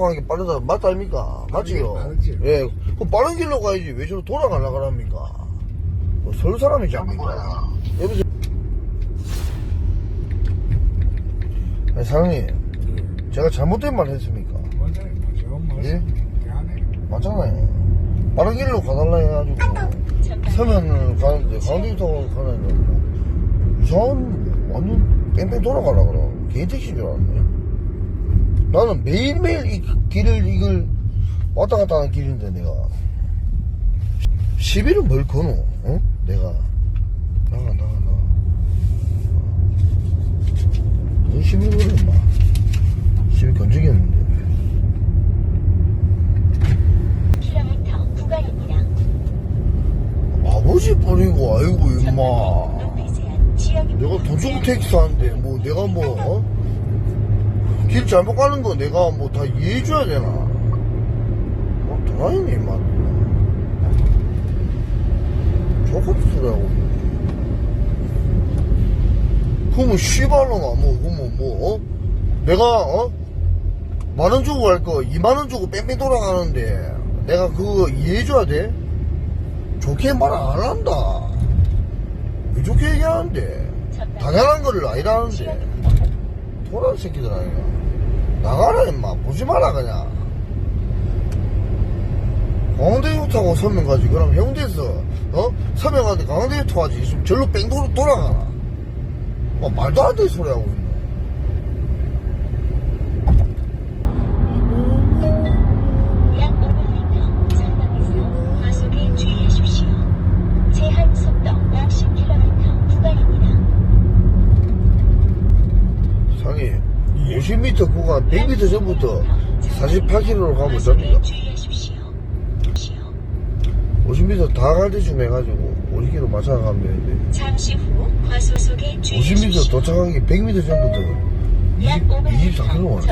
가는 게 빠르다. 맞다, 아닙니까? 맞지요? 빠르지. 예. 그럼 빠른 길로 가야지. 왜 저로 돌아가려고 합니까? 뭐 서울 사람이지 않습니까? 여보세요? 아니, 사장님, 제가 잘못된 말 했습니까? 맞아요. 맞아요. 예? 미안해. 맞잖아요. 빠른 길로 가달라 해가지고, 서면을 가는데, 가운데부터 가는데, 뭐, 이상한, 완전 뺑뺑 돌아가려 그러 개인 택시인 줄 알았네. 나는 매일매일 이 길을, 이걸 왔다 갔다 하는 길인데, 내가. 시비를 뭘 거노, 어? 내가. 나가, 나가, 나가. 너 시비를 걸어, 임마. 시비 건 적이 없는데. 킬로미터 구간입니다. 아버지 버리고, 아이고, 임마. 지역입니다. 내가 돈 주고 택시 하는데 뭐 내가 뭐 어? 길 잘못 가는 거 내가 뭐 다 이해해줘야 되나? 뭐 도라이네 임마 저것도 소리하고 그러면 씨발로나 뭐 그러면 뭐 어? 내가 어? 만원 주고 갈 거 2만 원 주고 뺑뺑 돌아가는데 내가 그거 이해해줘야 돼? 좋게 말 안 한다 왜 좋게 얘기하는데 당연한 거를 아니라는데 도란 새끼들 아니야 나가라 임마. 보지 마라 그냥. 강원대교 타고 서면 가지. 그럼 해운대에서 어? 서면 가는데 강원대교 타지. 지금 절로 뺑 돌- 돌아가나 뭐 말도 안 되는 소리 하고 50m 구간 100m 전부터 48km로 가면 됩니다 과속에 주의하십시오. 50m 다 갈 때쯤 해가지고 50km 맞춰 가면 되는데 잠시 후 과속에 50m 주의하십시오. 도착하기 100m 전부터 약 20, 24km